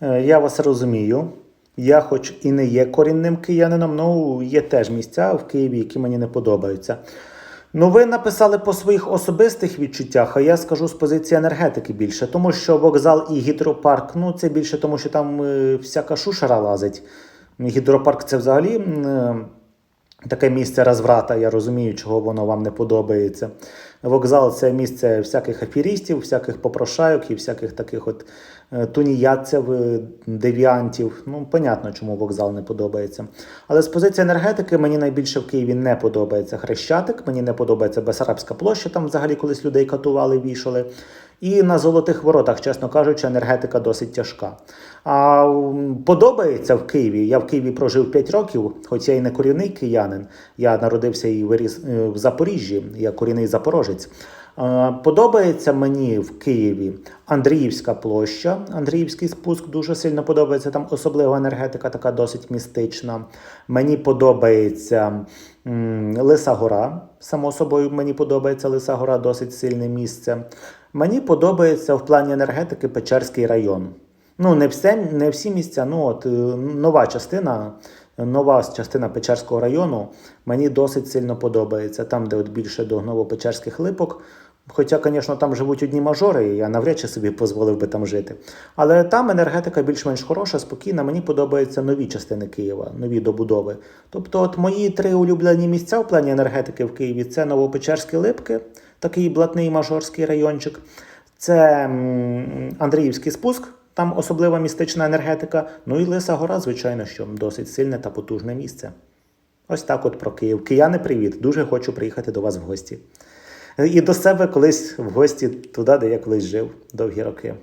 Е, Я вас розумію. Я, хоч і не є корінним киянином, ну є теж місця в Києві, які мені не подобаються. Ну, ви написали по своїх особистих відчуттях, а я скажу з позиції енергетики більше, тому що вокзал і гідропарк, ну це більше тому, що там е, всяка шушера лазить. Гідропарк це взагалі е, таке місце розврата. Я розумію, чого воно вам не подобається. Вокзал це місце всяких аферістів, всяких попрошайок і всяких таких от е, туніядців, е, девіантів. Ну, понятно, чому вокзал не подобається. Але з позиції енергетики мені найбільше в Києві не подобається Хрещатик, мені не подобається Бесарабська площа, там взагалі колись людей катували, вішали. І на золотих воротах, чесно кажучи, енергетика досить тяжка. А подобається в Києві. Я в Києві прожив 5 років, хоч я і не корінний киянин. Я народився і виріс е, в Запоріжжі, я корінний запорожець. Подобається мені в Києві Андріївська площа, Андріївський спуск дуже сильно подобається. Там особлива енергетика, така досить містична. Мені подобається Лиса Гора. Само собою мені подобається Лиса Гора, досить сильне місце. Мені подобається в плані енергетики Печерський район. Ну, не, все, не всі місця, ну от е, нова частина, нова частина Печерського району мені досить сильно подобається. Там, де от більше до Новопечерських липок. Хоча, звісно, там живуть одні мажори, і я навряд чи собі дозволив би там жити. Але там енергетика більш-менш хороша, спокійна. Мені подобаються нові частини Києва, нові добудови. Тобто, от мої три улюблені місця в плані енергетики в Києві це Новопечерські липки, такий блатний мажорський райончик. Це Андріївський спуск, там особлива містична енергетика. Ну і Лиса Гора, звичайно, що досить сильне та потужне місце. Ось так от про Київ. Кияни, привіт! Дуже хочу приїхати до вас в гості. І до себе колись в гості туди, де я колись жив довгі роки.